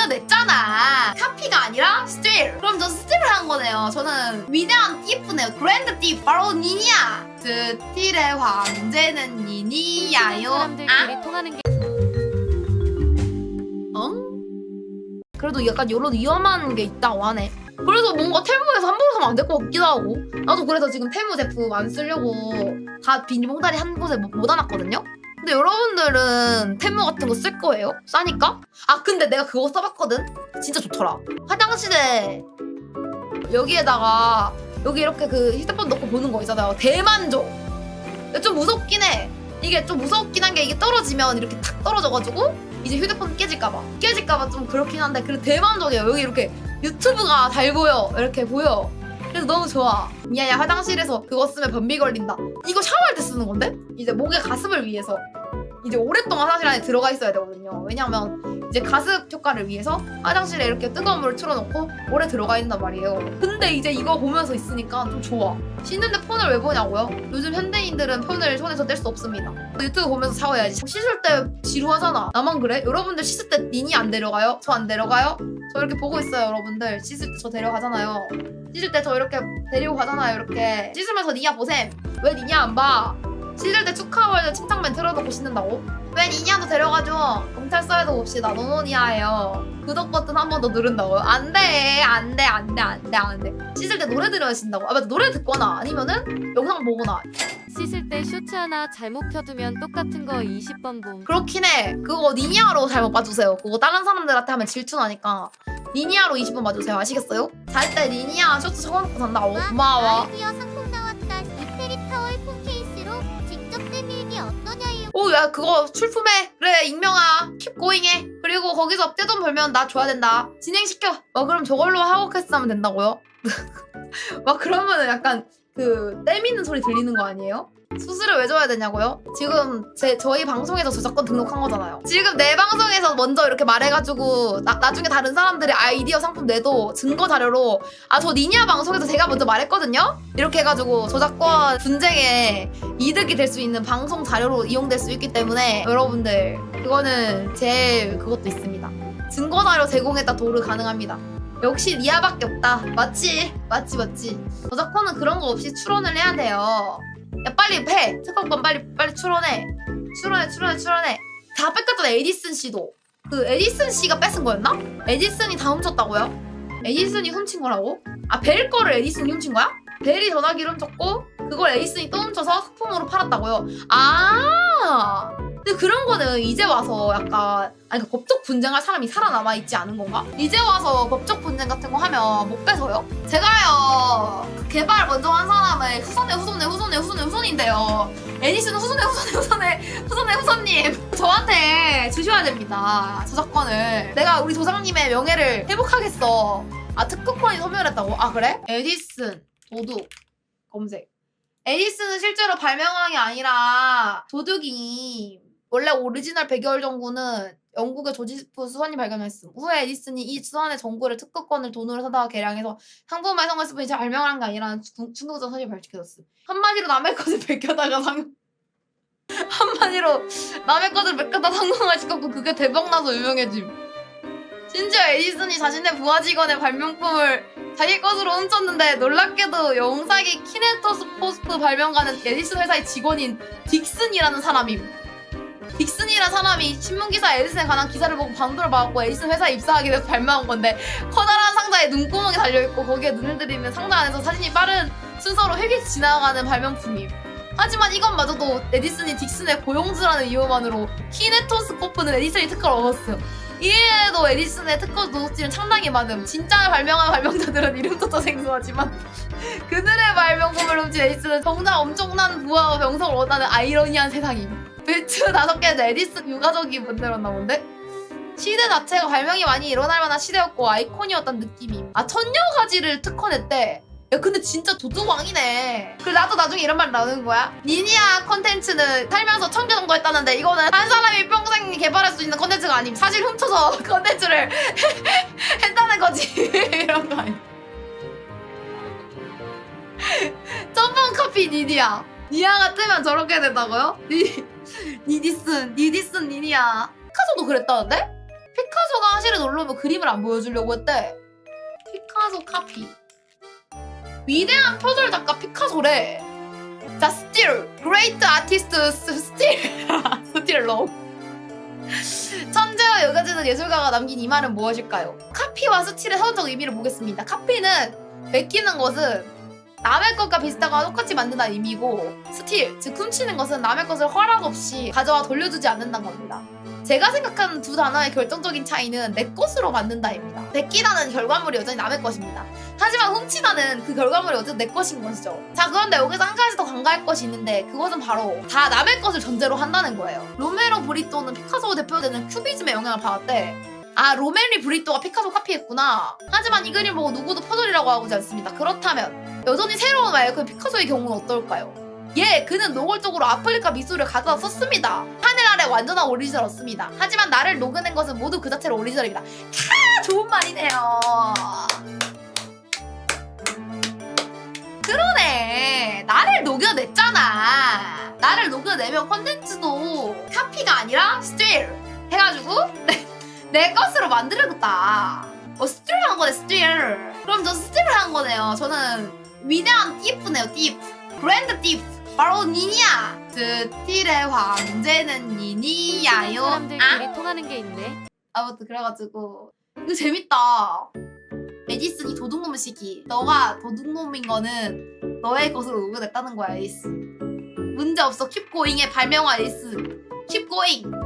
이겨냈잖아. 카피가 아니라 스틸. 그럼 저 스틸을 한 거네요. 저는 위대한 띠프네요. 그랜드 띠 바로 니니야. 스틸의 황제는 니니야요. 사람들끼리 아? 통하는 게 응? 그래도 약간 이런 위험한 게 있다고 하네. 그래서 뭔가 테무에서 함부로 사면 안 될 것 같기도 하고. 나도 그래서 지금 테무 제품 안 쓰려고 다 비닐봉다리 한 곳에 못- 모아놨거든요? 근데 여러분들은 테무 같은 거 쓸 거예요? 싸니까? 아 근데 내가 그거 써봤거든? 진짜 좋더라. 화장실에 여기에다가 여기 이렇게 그 휴대폰 넣고 보는 거 있잖아요. 대만족. 좀 무섭긴 해. 이게 좀 무섭긴 한 게 이게 떨어지면 이렇게 탁 떨어져가지고 이제 휴대폰 깨질까봐 깨질까봐 좀 그렇긴 한데 그래도 대만족이에요 여기 이렇게 유튜브가 잘 보여 이렇게 보여 그래서 너무 좋아 야야 화장실에서 그거 쓰면 변비 걸린다 이거 샤워할 때 쓰는 건데 이제 목의 가습을 위해서 이제 오랫동안 화장실 안에 들어가 있어야 되거든요 왜냐면 이제 가습 효과를 위해서 화장실에 이렇게 뜨거운 물을 틀어놓고 오래 들어가 있단 말이에요 근데 이제 이거 보면서 있으니까 좀 좋아 씻는데 폰을 왜 보냐고요? 요즘 현대인들은 폰을 손에서 뗄 수 없습니다 유튜브 보면서 샤워해야지. 씻을 때 지루하잖아. 나만 그래? 여러분들 씻을 때 니니 안 데려가요? 저안 데려가요? 저 이렇게 보고 있어요, 여러분들. 씻을 때 저 데려가잖아요. 씻을 때 저 이렇게 데리고 가잖아요, 이렇게. 씻으면서 니냐 보셈. 왜 니냐 안 봐? 씻을 때 축하월 침착맨 틀어놓고 씻는다고? 왜 니냐도 데려가줘? 경찰서에서 봅시다. 노노니아예요. 구독 버튼 한 번 더 누른다고요? 안 돼, 안 돼, 안 돼, 안 돼, 안 돼. 씻을 때 노래 들으면 쉰다고? 아, 맞다. 노래 듣거나 아니면은 영상 보거나 씻을 때 쇼츠 하나 잘못 켜두면 똑같은 거 20번 봄. 그렇긴 해. 그거 니니아로 잘못 봐주세요. 그거 다른 사람들한테 하면 질투나니까. 니니아로 20번 봐주세요. 아시겠어요? 잘 때 니니아 쇼트 적어놓고 잔다고. 고마워. 아이디어 상품 나왔다. 이태리 타월 폰 케이스로 직접 떼미니 어떠냐요? 오, 야, 그거 출품해. 그래, 익명아. 킵 고잉해. 그리고 거기서 떼돈 벌면 나 줘야 된다. 진행시켜. 어, 그럼 저걸로 하고 캐스 하면 된다고요? 막 그러면은 약간 그 떼미는 소리 들리는 거 아니에요? 수수료 왜 줘야 되냐고요? 지금 제 저희 방송에서 저작권 등록한 거잖아요. 지금 내 방송에서 먼저 이렇게 말해가지고 나, 나중에 다른 사람들이 아이디어 상품 내도 증거 자료로 아 저 니니아 방송에서 제가 먼저 말했거든요. 이렇게 해가지고 저작권 분쟁에 이득이 될 수 있는 방송 자료로 이용될 수 있기 때문에 여러분들 그거는 제 그것도 있습니다. 증거 자료 제공했다 도를 가능합니다. 역시 니아밖에 없다. 맞지? 맞지 맞지. 저작권은 그런 거 없이 출원을 해야 돼요. 야 빨리 해. 특허권 빨리 빨리 출원해. 출원해 출원해 출원해. 다 뺏겼던 에디슨 씨도 그 에디슨 씨가 뺏은 거였나? 에디슨이 다 훔쳤다고요? 에디슨이 훔친 거라고? 아 벨 거를 에디슨이 훔친 거야? 벨이 전화기를 훔쳤고 그걸 에디슨이 또 훔쳐서 소품으로 팔았다고요? 아 근데 그런 거는 이제 와서 약간 아니 그 법적 분쟁할 사람이 살아남아 있지 않은 건가? 이제 와서 법적 분쟁 같은 거 하면 못 뺏어요? 제가요 그 개발 먼저 한 사람의 후손의 후손의 후손의 후손의 후손인데요 에디슨 후손의 후손의 후손의 후손의 후손님 저한테 주셔야 됩니다 저작권을 내가 우리 조상님의 명예를 회복하겠어 아 특허권이 소멸했다고? 아 그래? 에디슨 도둑 검색 에디슨은 실제로 발명한 게 아니라 도둑이 원래 오리지널 백열 전구는 영국의 조지프 수산이 발견했음. 후에 에디슨이 이 수산의 전구를 특허권을 돈으로 사다가 개량해서 상품만 성공했을 뿐이지 발명한 게 아니라는 중- 충격적 사실이 밝혀졌음. 한마디로 남의 것을 베껴다가 상 한마디로 남의 것을 베껴다 성공을 시켰고 그게 대박나서 유명해짐. 심지어 에디슨이 자신의 부하 직원의 발명품을 자기 것으로 훔쳤는데 놀랍게도 영상의 키네토스 포스프 발명가는 에디슨 회사의 직원인 딕슨이라는 사람임. 딕슨이라는 사람이 신문기사 에디슨에 관한 기사를 보고 반도를 받았고 에디슨 회사에 입사하게 돼서 발명한 건데 커다란 상자에 눈구멍이 달려있고 거기에 눈을 들이면 상자 안에서 사진이 빠른 순서로 획일 지나가는 발명품임. 하지만 이것마저도 에디슨이 딕슨의 고용주라는 이유만으로 키네토스코프는 에디슨이 특허를 얻었음. 이외에도 에디슨의 특허 도둑질은 상당히 많음. 진짜 발명한 발명자들은 이름부터 생소하지만 그들의 발명품을 훔친 에디슨은 정작 엄청난 부하와 명성을 얻다는 아이러니한 세상임. 배추 다섯 개는 에디슨 유가족이 만들었나 본데? 시대 자체가 발명이 많이 일어날 만한 시대였고 아이콘이었던 느낌임. 아 천여 가지를 특허냈대. 야 근데 진짜 도둑왕이네. 그래 나도 나중에 이런 말 나오는 거야. 니니아 컨텐츠는 살면서 천 개 정도 했다는데 이거는 한 사람이 평생 개발할 수 있는 컨텐츠가 아님 사실 훔쳐서 컨텐츠를 했다는 거지. 이런 거 아니야. 점프 카피 니니아. 니아가 뜨면 저렇게 된다고요? 니, 니디슨, 니디슨 니니아. 피카소도 그랬다는데? 피카소가 사실을 누르면 그림을 안 보여주려고 했대. 피카소 카피. 위대한 표절 작가 피카소래. 자, still great artist still still love. 천재와 여겨지는 예술가가 남긴 이 말은 무엇일까요? 카피와 스틸의 서론적 의미를 보겠습니다. 카피는 베끼는 것은 남의 것과 비슷하거나 똑같이 만든다는 의미고 스틸, 즉 훔치는 것은 남의 것을 허락 없이 가져와 돌려주지 않는다는 겁니다. 제가 생각하는 두 단어의 결정적인 차이는 내 것으로 만든다입니다. 베끼다는 결과물이 여전히 남의 것입니다. 하지만 훔치다는 그 결과물이 어쨌든 내 것인 것이죠. 자 그런데 여기서 한 가지 더 간과할 것이 있는데 그것은 바로 다 남의 것을 전제로 한다는 거예요. 로메로 브리또는 피카소 대표되는 큐비즘의 영향을 받았대. 아 로멜리 브리또가 피카소 카피했구나. 하지만 이 그림 보고 누구도 퍼즐이라고 하지 않습니다. 그렇다면 여전히 새로운 마이클 피카소의 경우는 어떨까요? 예, 그는 노골적으로 아프리카 미술을 가져다 썼습니다. 하늘 아래 완전한 오리지널 없습니다. 하지만 나를 녹여낸 것은 모두 그 자체로 오리지널입니다. 캬, 좋은 말이네요. 그러네. 나를 녹여냈잖아. 나를 녹여내면 컨텐츠도 카피가 아니라 스틸 해가지고 내, 내 것으로 만들어야겠다. 어, 스틸 한 거네, 스틸. 그럼 저 스틸을 한 거네요. 저는 위대한 띠프네요, 띠프. 브랜드 띠프. 바로 니니야. 그 띠의 황제는 니니야요. 아? 사람들끼리 통하는 게 있네. 아무튼 그래가지고 이거 재밌다. 에디슨이 도둑놈 시기. 너가 도둑놈인 거는 너의 것으로 녹여냈다는 거야, 에이스. 문제 없어. 킵고잉의 발명화 에이스. 킵고잉.